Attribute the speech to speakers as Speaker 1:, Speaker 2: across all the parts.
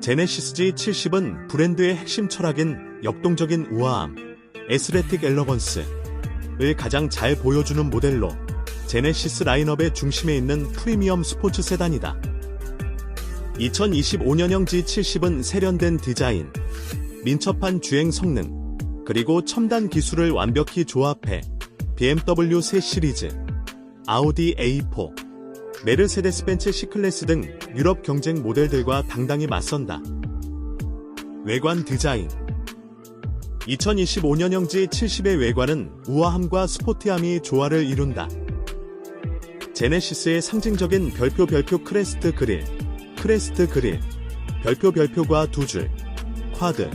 Speaker 1: 제네시스 G70은 브랜드의 핵심 철학인 역동적인 우아함, 에스레틱 엘러건스를 가장 잘 보여주는 모델로 제네시스 라인업의 중심에 있는 프리미엄 스포츠 세단이다. 2025년형 G70은 세련된 디자인, 민첩한 주행 성능, 그리고 첨단 기술을 완벽히 조합해 BMW 새 시리즈, 아우디 A4, 메르세데스 벤츠 C클래스 등 유럽 경쟁 모델들과 당당히 맞선다. 외관 디자인 2025년형 G70의 외관은 우아함과 스포티함이 조화를 이룬다. 제네시스의 상징적인 별표 별표 크레스트 그릴, 크레스트 그릴, 별표 별표과 두 줄, 쿼드,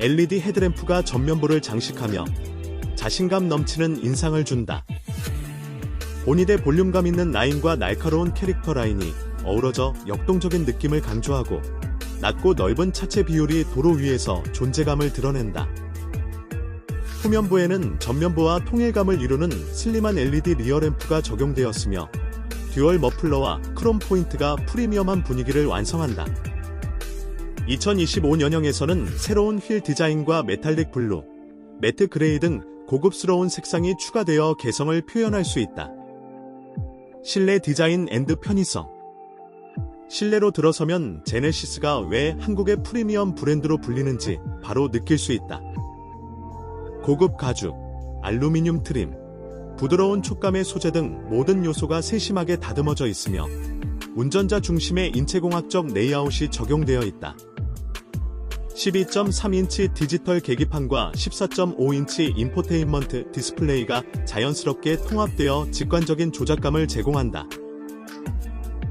Speaker 1: LED 헤드램프가 전면부를 장식하며 자신감 넘치는 인상을 준다. 보닛의 볼륨감 있는 라인과 날카로운 캐릭터 라인이 어우러져 역동적인 느낌을 강조하고 낮고 넓은 차체 비율이 도로 위에서 존재감을 드러낸다. 후면부에는 전면부와 통일감을 이루는 슬림한 LED 리어램프가 적용되었으며 듀얼 머플러와 크롬 포인트가 프리미엄한 분위기를 완성한다. 2025년형에서는 새로운 휠 디자인과 메탈릭 블루, 매트 그레이 등 고급스러운 색상이 추가되어 개성을 표현할 수 있다. 실내 디자인 앤드 편의성 실내로 들어서면 제네시스가 왜 한국의 프리미엄 브랜드로 불리는지 바로 느낄 수 있다. 고급 가죽, 알루미늄 트림, 부드러운 촉감의 소재 등 모든 요소가 세심하게 다듬어져 있으며 운전자 중심의 인체공학적 레이아웃이 적용되어 있다. 12.3인치 디지털 계기판과 14.5인치 인포테인먼트 디스플레이가 자연스럽게 통합되어 직관적인 조작감을 제공한다.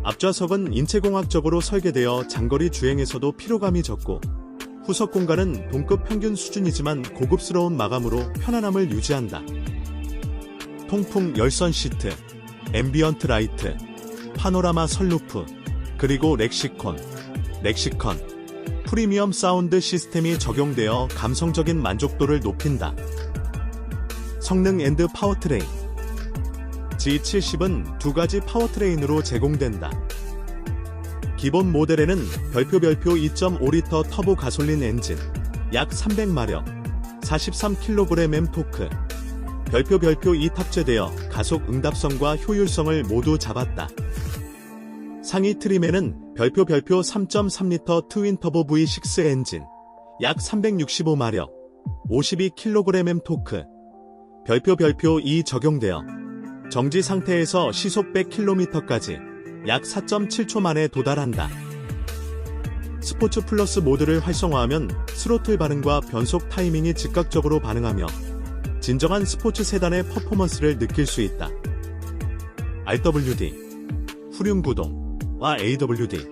Speaker 1: 앞좌석은 인체공학적으로 설계되어 장거리 주행에서도 피로감이 적고 후석 공간은 동급 평균 수준이지만 고급스러운 마감으로 편안함을 유지한다. 통풍 열선 시트, 앰비언트 라이트, 파노라마 선루프, 그리고 렉시콘, 렉시컨, 프리미엄 사운드 시스템이 적용되어 감성적인 만족도를 높인다. 성능 앤드 파워트레인 G70은 두 가지 파워트레인으로 제공된다. 기본 모델에는 별표 별표 2.5리터 터보 가솔린 엔진, 약 300마력, 43kgm 토크, 별표 별표 2 탑재되어 가속 응답성과 효율성을 모두 잡았다. 상위 트림에는 별표 별표 3.3리터 트윈 터보 V6 엔진, 약 365마력, 52kgm 토크, 별표 별표 2 적용되어 정지 상태에서 시속 100km까지 약 4.7초 만에 도달한다. 스포츠 플러스 모드를 활성화하면 스로틀 반응과 변속 타이밍이 즉각적으로 반응하며 진정한 스포츠 세단의 퍼포먼스를 느낄 수 있다. RWD, 후륜 구동, 와 AWD,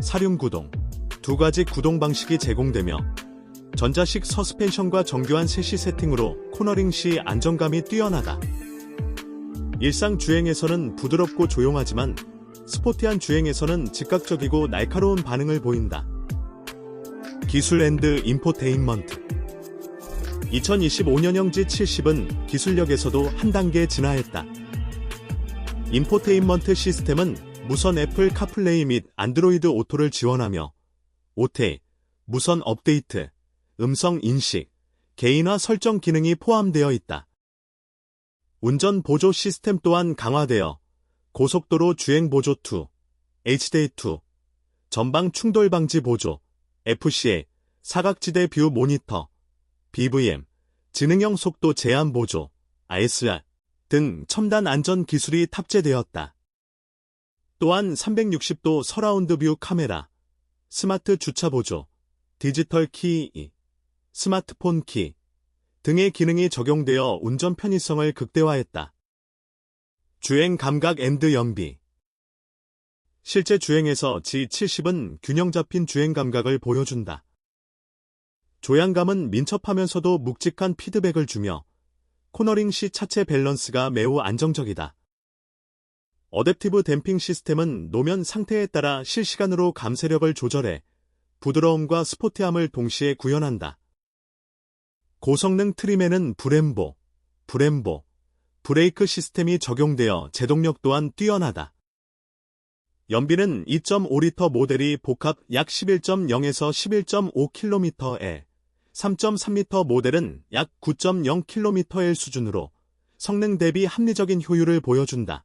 Speaker 1: 사륜 구동 두 가지 구동 방식이 제공되며 전자식 서스펜션과 정교한 세시 세팅으로 코너링 시 안정감이 뛰어나다. 일상 주행에서는 부드럽고 조용하지만 스포티한 주행에서는 즉각적이고 날카로운 반응을 보인다. 기술 앤드 인포테인먼트 2025년형 G70은 기술력에서도 한 단계 진화했다. 인포테인먼트 시스템은 무선 애플 카플레이 및 안드로이드 오토를 지원하며 오테, 무선 업데이트, 음성 인식, 개인화 설정 기능이 포함되어 있다. 운전 보조 시스템 또한 강화되어 고속도로 주행 보조 2, HD2, 전방 충돌 방지 보조, FCA, 사각지대 뷰 모니터, BVM, 지능형 속도 제한 보조, ISR 등 첨단 안전 기술이 탑재되었다. 또한 360도 서라운드 뷰 카메라, 스마트 주차 보조, 디지털 키, 스마트폰 키 등의 기능이 적용되어 운전 편의성을 극대화했다. 주행 감각 앤드 연비 실제 주행에서 G70은 균형 잡힌 주행 감각을 보여준다. 조향감은 민첩하면서도 묵직한 피드백을 주며 코너링 시 차체 밸런스가 매우 안정적이다. 어댑티브 댐핑 시스템은 노면 상태에 따라 실시간으로 감쇄력을 조절해 부드러움과 스포티함을 동시에 구현한다. 고성능 트림에는 브렘보, 브렘보, 브레이크 시스템이 적용되어 제동력 또한 뛰어나다. 연비는 2.5리터 모델이 복합 약 11.0에서 11.5km에 3.3리터 모델은 약 9.0km의 수준으로 성능 대비 합리적인 효율을 보여준다.